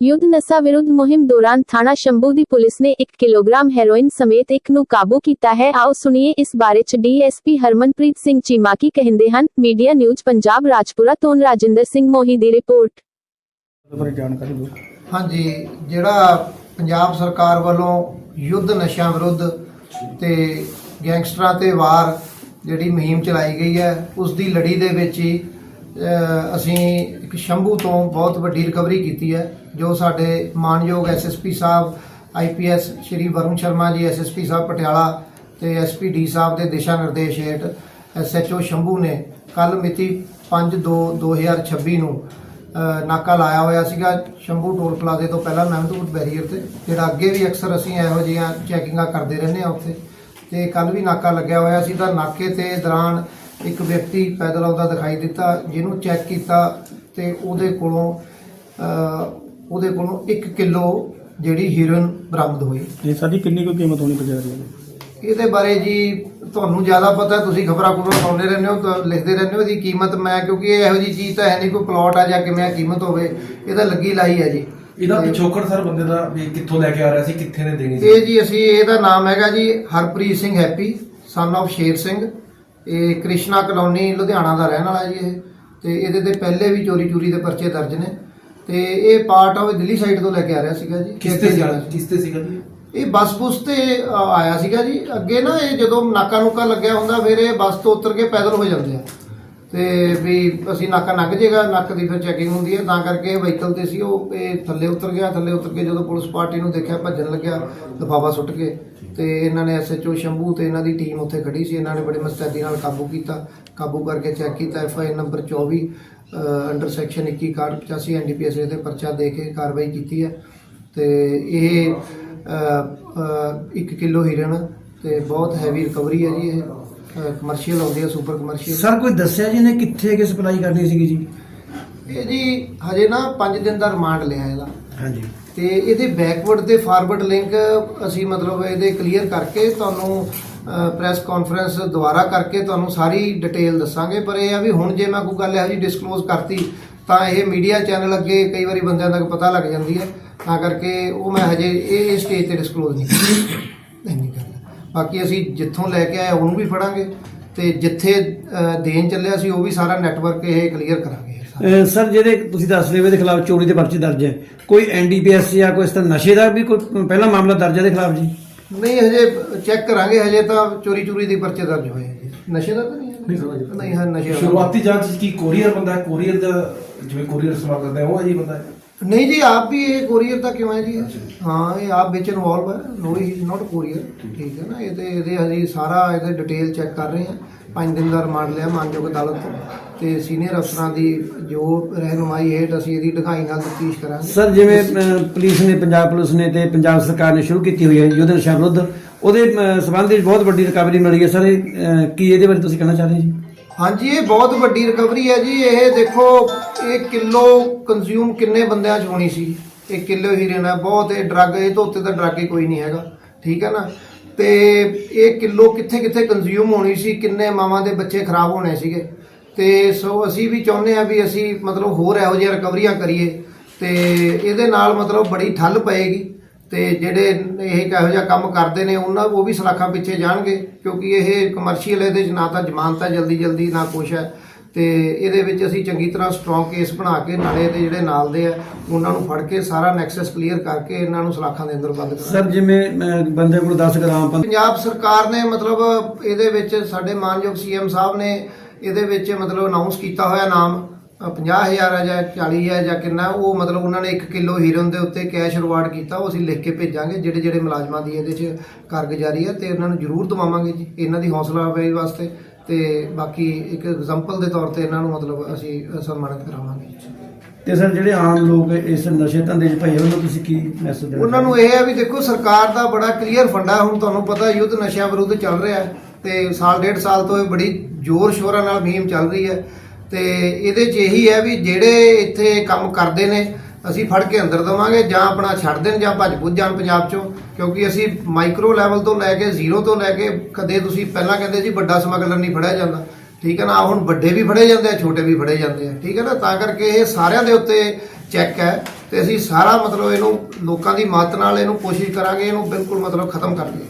ਯੁੱਧ ਨਸ਼ਾ ਵਿਰੁੱਧ ਮੁਹਿੰਮ ਦੌਰਾਨ ਥਾਣਾ ਸ਼ੰਭੂ ਦੀ ਪੁਲਿਸ ਨੇ 1 ਕਿਲੋਗ੍ਰਾਮ ਹੈਰੋਇਨ ਸਮੇਤ ਇੱਕ ਨੂੰ ਕਾਬੂ ਕੀਤਾ ਹੈ। ਆਓ ਸੁਣੀਏ ਇਸ ਬਾਰੇ ਚ ਡੀਐਸਪੀ ਹਰਮਨਪ੍ਰੀਤ ਸਿੰਘ ਚੀਮਾ ਕੀ ਕਹਿੰਦੇ ਹਨ। ਮੀਡੀਆ ਨਿਊਜ਼ ਪੰਜਾਬ ਰਾਜਪੁਰਾ ਤੋਂ ਰਾਜਿੰਦਰ ਸਿੰਘ ਮੋਹੀ ਦੀ ਰਿਪੋਰਟ। ਹਾਂਜੀ ਜਿਹੜਾ ਪੰਜਾਬ ਸਰਕਾਰ ਵੱਲੋਂ ਯੁੱਧ ਨਸ਼ਿਆਂ ਵਿਰੁੱਧ ਤੇ ਗੈਂਗਸਟਰਾਂ ਤੇ ਵਾਰ ਜਿਹੜੀ ਮੁਹਿੰਮ ਚਲਾਈ ਗਈ ਹੈ ਉਸ ਦੀ ਲੜੀ ਦੇ ਵਿੱਚ ਹੀ ਅਸੀਂ ਇੱਕ ਸ਼ੰਭੂ ਤੋਂ ਬਹੁਤ ਵੱਡੀ ਰਿਕਵਰੀ ਕੀਤੀ ਹੈ, ਜੋ ਸਾਡੇ ਮਾਨਯੋਗ ਐਸਐਸਪੀ ਸਾਹਿਬ ਆਈਪੀਐਸ ਸ਼੍ਰੀ ਵਰੁਣ ਸ਼ਰਮਾ ਜੀ ਐਸਐਸਪੀ ਸਾਹਿਬ ਪਟਿਆਲਾ ਤੇ ਐਸਪੀਡੀ ਸਾਹਿਬ ਦੇ ਦਿਸ਼ਾ ਨਿਰਦੇਸ਼ ਹੇਠ ਐਸਐਚਓ ਸ਼ੰਭੂ ਨੇ ਕੱਲ ਮਿਤੀ 5/2/2026 ਨੂੰ ਨਾਕਾ ਲਾਇਆ ਹੋਇਆ ਸੀਗਾ ਸ਼ੰਭੂ ਟੋਲ ਪਲਾਜ਼ੇ ਤੋਂ ਪਹਿਲਾਂ ਮਹਿਮਦਪੁਰ ਬੈਰੀਅਰ ਤੇ, ਜਿਹੜਾ ਅੱਗੇ ਵੀ ਅਕਸਰ ਅਸੀਂ ਇਹੋ ਜਿਹੀਆਂ ਚੈਕਿੰਗਾਂ ਕਰਦੇ ਰਹਿੰਦੇ ਆ ਉੱਥੇ ਤੇ ਕੱਲ ਵੀ ਨਾਕਾ ਲੱਗਿਆ ਹੋਇਆ ਸੀ ਤਾਂ ਨਾਕੇ ਤੇ ਦੌਰਾਨ ਇੱਕ ਵਿਅਕਤੀ ਪੈਦਲ ਆਉਂਦਾ ਦਿਖਾਈ ਦਿੱਤਾ ਜਿਹਨੂੰ ਚੈੱਕ ਕੀਤਾ ਤੇ ਉਹਦੇ ਕੋਲੋਂ ਉਹਦੇ ਕੋਲੋਂ 1 ਕਿਲੋ ਜਿਹੜੀ ਹੀਰੋਇਨ ਬਰਾਮਦ ਹੋਈ। ਇਹ ਸਾਡੀ ਕਿੰਨੀ ਕੁ ਕੀਮਤ ਹੋਣੀ ਬਾਜ਼ਾਰ ਦੀ ਇਹਦੇ ਬਾਰੇ ਜੀ ਤੁਹਾਨੂੰ ਜ਼ਿਆਦਾ ਪਤਾ ਤੁਸੀਂ ਖਬਰਾਂ ਖਬਰਾਂ ਪਾਉਂਦੇ ਰਹਿੰਦੇ ਹੋ ਤਾਂ ਲਿਖਦੇ ਰਹਿੰਦੇ ਹੋ ਇਹਦੀ ਕੀਮਤ ਮੈਂ ਕਿਉਂਕਿ ਇਹ ਇਹੋ ਜੀ ਚੀਜ਼ ਤਾਂ ਹੈ ਨਹੀਂ ਕੋਈ ਪਲਾਟ ਆ ਜਾਂ ਕਿਵੇਂ ਕੀਮਤ ਹੋਵੇ ਇਹਦਾ ਲੱਗੀ ਲਾਈ ਹੈ ਜੀ। ਇਹਦਾ ਪਿਛੋਕੜ ਸਰ ਬੰਦੇ ਦਾ ਵੀ ਕਿੱਥੋਂ ਲੈ ਕੇ ਆ ਰਿਹਾ ਸੀ ਕਿੱਥੇ ਨੇ ਦੇਣੀ ਸੀ? ਇਹ ਜੀ ਅਸੀਂ ਇਹਦਾ ਨਾਮ ਹੈਗਾ ਜੀ Harpreet Singh Happy son of Sher Singh. ਇਹ ਕ੍ਰਿਸ਼ਨਾ ਕਲੋਨੀ ਲੁਧਿਆਣਾ ਦਾ ਰਹਿਣ ਵਾਲਾ ਜੀ ਇਹ। ਤੇ ਇਹਦੇ ਤੇ ਪਹਿਲੇ ਵੀ ਚੋਰੀ ਚੋਰੀ ਦੇ ਪਰਚੇ ਦਰਜ ਨੇ। ਤੇ ਇਹ ਪਾਰਟ ਆਫ ਦਿੱਲੀ ਸਾਈਡ ਤੋਂ ਲੈ ਕੇ ਆ ਰਿਹਾ ਸੀਗਾ ਜੀ। ਕਿਸ ਤੇ ਜਾਣਾ ਸੀ। ਕਿਸ ਤੇ ਸੀਗਾ ਜੀ? ਇਹ ਬੱਸ ਬੁਸ ਤੇ ਆਇਆ ਸੀਗਾ ਜੀ। ਅੱਗੇ ਨਾ ਇਹ ਜਦੋਂ ਨਾਕਾ ਨੂਕਾ ਲੱਗਿਆ ਹੁੰਦਾ ਫਿਰ ਇਹ ਬੱਸ ਤੋਂ ਉਤਰ ਕੇ ਪੈਦਲ ਹੋ ਜਾਂਦੇ ਆ। ਤੇ ਵੀ ਅਸੀਂ ਨਾਕਾ ਲੰਘ ਜੇਗਾ, ਨੱਕ ਦੀ ਫਿਰ ਚੈਕਿੰਗ ਹੁੰਦੀ ਹੈ, ਤਾਂ ਕਰਕੇ ਵਹੀਕਲ ਤੇ ਸੀ, ਉਹ ਇਹ ਥੱਲੇ ਉਤਰ ਗਿਆ, ਥੱਲੇ ਉਤਰ ਕੇ ਜਦੋਂ ਪੁਲਿਸ ਪਾਰਟੀ ਨੂੰ ਦੇਖਿਆ, ਭੱਜਣ ਲੱਗਿਆ, ਲਿਫਾਫਾ ਸੁੱਟ ਕੇ ਤੇ ਇਹਨਾਂ ਨੇ ਐਸਐਚਓ ਸ਼ੰਭੂ ਤੇ ਇਹਨਾਂ ਦੀ ਟੀਮ ਉੱਥੇ ਖੜੀ ਸੀ, ਇਹਨਾਂ ਨੇ ਬੜੇ ਮਸਤੈਦੀ ਨਾਲ ਕਾਬੂ ਕੀਤਾ, ਕਾਬੂ ਕਰਕੇ ਚੈੱਕ ਕੀਤਾ FI number 24 under section 21 85 NDPS ਦੇ ਪਰਚਾ ਦੇ ਕੇ ਕਾਰਵਾਈ ਕੀਤੀ ਹੈ। ਤੇ ਇਹ 1 ਕਿਲੋ ਹੀਰਨ ਤੇ ਬਹੁਤ ਹੈਵੀ ਰਿਕਵਰੀ ਹੈ ਜੀ ਇਹ। ਕਮਰਸ਼ੀਅਲ ਆਉਂਦੀ ਹੈ ਸੁਪਰ ਕਮਰਸ਼ੀਅਲ ਸਰ ਕੋਈ ਦੱਸਿਆ ਜੀ ਨੇ ਕਿੱਥੇ ਕਿ ਸਪਲਾਈ ਕਰਨੀ ਸੀਗੀ ਜੀ? ਇਹ ਜੀ ਹਜੇ ਨਾ 5 ਦਿਨ ਦਾ ਰਿਮਾਂਡ ਲਿਆ ਇਹਦਾ। ਹਾਂਜੀ। ਤੇ ਇਹਦੇ ਬੈਕਵਰਡ ਤੇ ਫਾਰਵਰਡ ਲਿੰਕ ਅਸੀਂ ਮਤਲਬ ਇਹਦੇ ਕਲੀਅਰ ਕਰਕੇ ਤੁਹਾਨੂੰ ਪ੍ਰੈਸ ਕਾਨਫਰੰਸ ਦੁਆਰਾ ਕਰਕੇ ਤੁਹਾਨੂੰ ਸਾਰੀ ਡਿਟੇਲ ਦੱਸਾਂਗੇ। ਪਰ ਇਹ ਆ ਵੀ ਹੁਣ ਜੇ ਮੈਂ ਕੋਈ ਗੱਲ ਇਹੋ ਜਿਹੀ ਡਿਸਕਲੋਜ਼ ਕਰਤੀ ਤਾਂ ਇਹ ਮੀਡੀਆ ਚੈਨਲ ਅੱਗੇ ਕਈ ਵਾਰੀ ਬੰਦਿਆਂ ਤੱਕ ਪਤਾ ਲੱਗ ਜਾਂਦੀ ਹੈ। ਤਾਂ ਕਰਕੇ ਉਹ ਮੈਂ ਹਜੇ ਇਹ ਸਟੇਜ ਤੇ ਡਿਸਕਲੋਜ਼ ਨਹੀਂ ਨਹੀਂ ਕਰਦਾ ਬਾਕੀ ਅਸੀਂ ਜਿੱਥੋਂ ਲੈ ਕੇ ਆਏ ਉਹਨੂੰ ਵੀ ਫੜਾਂਗੇ ਤੇ ਜਿੱਥੇ ਦੇਣ ਚੱਲਿਆ ਸੀ ਉਹ ਵੀ ਸਾਰਾ ਨੈਟਵਰਕ ਇਹ ਕਲੀਅਰ ਕਰਾਂਗੇ। ਸਰ ਜਿਹੜੇ ਤੁਸੀਂ ਦੱਸ ਰਹੇ ਹੋ ਇਹਦੇ ਖਿਲਾਫ ਚੋਰੀ ਦੇ ਪਰਚੇ ਦਰਜ ਹੈ। ਕੋਈ ਐਨਡੀਪੀਐਸ ਜਾਂ ਕੋਈ ਇਸ ਤਰ੍ਹਾਂ ਨਸ਼ੇ ਦਾ ਵੀ ਕੋਈ ਪਹਿਲਾ ਮਾਮਲਾ ਦਰਜ ਹੈ ਇਹਦੇ ਖਿਲਾਫ ਜੀ? ਨਹੀਂ ਹਜੇ ਚੈੱਕ ਕਰਾਂਗੇ ਹਜੇ ਤਾਂ ਚੋਰੀ ਚੋਰੀ ਦੇ ਪਰਚੇ ਦਰਜ ਹੋਏ ਨਸ਼ੇ ਦਾ ਤਾਂ ਨਹੀਂ ਹੈ? ਨਹੀਂ ਹਾਂ ਨਸ਼ੇ ਦਾ ਸ਼ੁਰੂਆਤੀ ਜਾਂਚ ਕੀ ਕੋਰੀਅਰ ਬੰਦਾ ਹੈ? ਕੋਰੀਅਰ ਦਾ ਜਿਵੇਂ ਕੋਰੀਅਰ ਸਮਾਂ ਕਰਦੇ ਆ ਉਹ ਅਜੀ ਬੰਦਾ। ਹੈ ਨਹੀਂ ਜੀ ਆਪ ਵੀ ਇਹ ਕੋਰੀਅਰ ਤਾਂ ਕਿਉਂ ਹੈ ਜੀ? ਹਾਂ ਇਹ ਆਪ ਵਿੱਚ ਇਨਵੋਲਵ ਹੈ। ਨੋ ਹੀ ਇਜ਼ ਨਾਟ ਕੋਰੀਅਰ ਠੀਕ। ਹੈ ਨਾ ਇਹ ਤੇ ਇਹਦੇ ਹਜੇ ਸਾਰਾ ਇਹਦੇ ਡਿਟੇਲ ਚੈੱਕ ਕਰ ਰਹੇ ਹਾਂ। ਪੰਜ ਦਿਨ ਦਾ ਰਿਮਾਂਡ ਲਿਆ ਮਾਨਯੋਗ ਅਦਾਲਤ ਤੋਂ। ਤੇ ਸੀਨੀਅਰ ਅਫਸਰਾਂ ਦੀ ਜੋ ਰਹਿਨੁਮਾਈ ਹੇਠ ਅਸੀਂ ਇਹਦੀ ਢਗਾਈ ਨਾਲ ਤਫਤੀਸ਼ ਕਰਾਂਗੇ। ਸਰ ਜਿਵੇਂ ਅਹ, ਪੁਲਿਸ ਨੇ ਪੰਜਾਬ ਪੁਲਿਸ ਨੇ ਤੇ ਪੰਜਾਬ ਸਰਕਾਰ ਨੇ ਸ਼ੁਰੂ ਕੀਤੀ ਹੋਈ ਹੈ ਯੁੱਧ ਨਸ਼ਾ ਵਿਰੁੱਧ ਉਹਦੇ ਅਹ, ਸੰਬੰਧ ਵਿੱਚ ਬਹੁਤ ਵੱਡੀ ਰਿਕਵਰੀ ਮਿਲੀ ਹੈ। ਸਰ ਇਹ, ਅਹ, ਕੀ ਇਹਦੇ ਬਾਰੇ ਤੁਸੀਂ ਕਹਿਣਾ ਚਾਹ ਰਹੇ ਹੋ ਜੀ? ਹਾਂਜੀ, ਇਹ ਬਹੁਤ ਵੱਡੀ ਰਿਕਵਰੀ ਹੈ ਜੀ। ਇਹ ਦੇਖੋ, ਇਹ ਕਿਲੋ ਕੰਜ਼ਿਊਮ ਕਿੰਨੇ ਬੰਦਿਆਂ 'ਚ ਹੋਣੀ ਸੀ? ਇਹ ਕਿਲੋ ਹੀਰੋਇਨ ਹੈ ਬਹੁਤ। ਇਹ ਡਰੱਗ ਇਹ ਤੋਂ ਉੱਤੇ ਤਾਂ ਡਰੱਗ ਹੀ ਕੋਈ ਨਹੀਂ ਹੈਗਾ। ਠੀਕ ਹੈ ਨਾ? ਤੇ ਇਹ ਕਿਲੋ ਕਿੱਥੇ ਕਿੱਥੇ ਕੰਜ਼ਿਊਮ ਹੋਣੀ ਸੀ? ਕਿੰਨੇ ਮਾਵਾਂ ਦੇ ਬੱਚੇ ਖਰਾਬ ਹੋਣੇ ਸੀਗੇ? ਤੇ ਸੋ ਅਸੀਂ ਵੀ ਚਾਹੁੰਦੇ ਆ ਵੀ ਅਸੀਂ ਮਤਲਬ ਹੋਰ ਇਹੋ ਜਿਹੀਆਂ ਰਿਕਵਰੀਆਂ ਕਰੀਏ। ਤੇ ਇਹਦੇ ਨਾਲ ਮਤਲਬ ਬੜੀ ਠੱਲ ਪਏਗੀ। ਤੇ ਜਿਹੜੇ ਇਹ ਕਿਹੋ ਜਿਹਾ ਕੰਮ ਕਰਦੇ ਨੇ ਉਹਨਾਂ ਉਹ ਵੀ ਸਲਾਖਾਂ ਪਿੱਛੇ ਜਾਣਗੇ ਕਿਉਂਕਿ ਇਹ ਕਮਰਸ਼ੀਅਲ ਇਹਦੇ 'ਚ ਨਾ ਤਾਂ ਜ਼ਮਾਨਤ ਹੈ ਜਲਦੀ ਜਲਦੀ ਨਾ ਕੁਛ ਹੈ। ਤੇ ਇਹਦੇ ਵਿੱਚ ਅਸੀਂ ਚੰਗੀ ਤਰ੍ਹਾਂ ਸਟਰੋਂਗ ਕੇਸ ਬਣਾ ਕੇ ਨਾਲੇ ਇਹਦੇ ਜਿਹੜੇ ਨਾਲ ਦੇ ਆ ਉਹਨਾਂ ਨੂੰ ਫੜ ਕੇ ਸਾਰਾ ਨੈਕਸਸ ਕਲੀਅਰ ਕਰਕੇ ਇਹਨਾਂ ਨੂੰ ਸਲਾਖਾਂ ਦੇ ਅੰਦਰ ਬੰਦ ਕਰਾਂਗੇ। ਸਰ ਜਿਵੇਂ ਅਹ, ਬੰਦੇ ਕੋਲ 10 ਗ੍ਰਾਮ ਪੰਜਾਬ ਸਰਕਾਰ ਨੇ ਮਤਲਬ ਇਹਦੇ ਵਿੱਚ ਸਾਡੇ ਮਾਨਯੋਗ ਸੀਐਮ ਸਾਹਿਬ ਨੇ ਇਹਦੇ ਵਿੱਚ ਮਤਲਬ ਅਨਾਉਂਸ ਕੀਤਾ ਹੋਇਆ ਨਾਮ। 50000 ਹੈ ਜਾਂ 40 ਹੈ ਜਾਂ ਕਿੰਨਾ ਉਹ ਮਤਲਬ ਉਹਨਾਂ ਨੇ 1 ਕਿਲੋ ਹੀਰੋਇਨ ਦੇ ਉੱਤੇ ਕੈਸ਼ ਰਿਵਾਰਡ ਕੀਤਾ ਉਹ ਅਸੀਂ ਲਿਖ ਕੇ ਭੇਜਾਂਗੇ ਜਿਹੜੇ ਜਿਹੜੇ ਮੁਲਾਜ਼ਮਾਂ ਦੀ ਇਹਦੇ 'ਚ ਕਾਰਗੁਜ਼ਾਰੀ ਹੈ ਤੇ ਉਹਨਾਂ ਨੂੰ ਜ਼ਰੂਰ ਦਵਾਵਾਂਗੇ ਜੀ। ਇਹਨਾਂ ਦੀ ਹੌਸਲਾ ਅਫਜ਼ਾਈ ਵਾਸਤੇ ਤੇ ਬਾਕੀ ਇੱਕ ਐਗਜ਼ਾਮਪਲ ਦੇ ਤੌਰ ਤੇ ਇਹਨਾਂ ਨੂੰ ਮਤਲਬ ਅਸੀਂ ਸਨਮਾਨਿਤ ਕਰਾਵਾਂਗੇ ਤੇ ਸਰ ਜਿਹੜੇ ਆਮ ਲੋਕ ਇਸ ਨਸ਼ੇ ਧੰਦੇ 'ਚ ਪਏ ਉਹਨਾਂ ਨੂੰ ਤੁਸੀਂ ਕੀ ਮੈਸੇਜ ਦੇਣਾ ਉਹਨਾਂ ਨੂੰ ਇਹ ਹੈ ਵੀ ਦੇਖੋ ਸਰਕਾਰ ਦਾ ਬੜਾ ਕਲੀਅਰ ਫੰਡਾ ਹੁਣ ਤੁਹਾਨੂੰ ਪਤਾ ਯੁੱਧ ਨਸ਼ਿਆਂ ਵਿਰੁੱਧ ਚੱਲ ਰਿਹਾ ਤੇ ਸਾਲ ਡੇਢ ਸਾਲ ਤੋਂ ਇਹ ਬੜੀ ਜ਼ੋਰ ਸ਼ੋਰਾਂ ਨਾਲ ਮੁਹਿੰਮ ਚੱਲ ਰਹੀ ਹੈ। ਤੇ ਇਹਦੇ 'ਚ ਇਹੀ ਹੈ ਵੀ ਜਿਹੜੇ ਇੱਥੇ ਕੰਮ ਕਰਦੇ ਨੇ, ਅਸੀਂ ਫੜ ਕੇ ਅੰਦਰ ਦਵਾਂਗੇ ਜਾਂ ਆਪਣਾ ਛੱਡ ਦੇਣ ਜਾਂ ਭੱਜ ਭੁੱਜ ਜਾਣ ਪੰਜਾਬ 'ਚੋਂ, ਕਿਉਂਕਿ ਅਸੀਂ ਮਾਈਕਰੋ ਲੈਵਲ ਤੋਂ ਲੈ ਕੇ ਜ਼ੀਰੋ ਤੋਂ ਲੈ ਕੇ ਕਦੇ ਤੁਸੀਂ ਪਹਿਲਾਂ ਕਹਿੰਦੇ ਸੀ ਵੱਡਾ ਸਮਗਲਰ ਨਹੀਂ ਫੜਿਆ ਜਾਂਦਾ। ਠੀਕ ਹੈ ਨਾ, ਹੁਣ ਵੱਡੇ ਵੀ ਫੜੇ ਜਾਂਦੇ ਆ, ਛੋਟੇ ਵੀ ਫੜੇ ਜਾਂਦੇ ਆ। ਠੀਕ ਹੈ ਨਾ, ਤਾਂ ਕਰਕੇ ਇਹ ਸਾਰਿਆਂ ਦੇ ਉੱਤੇ ਚੈੱਕ ਹੈ ਤੇ ਅਸੀਂ ਸਾਰਾ ਮਤਲਬ ਇਹਨੂੰ ਲੋਕਾਂ ਦੀ ਮਦਦ ਨਾਲ ਇਹਨੂੰ ਕੋਸ਼ਿਸ਼ ਕਰਾਂਗੇ, ਇਹਨੂੰ ਬਿਲਕੁਲ ਮਤਲਬ ਖਤਮ ਕਰ ਦਈਏ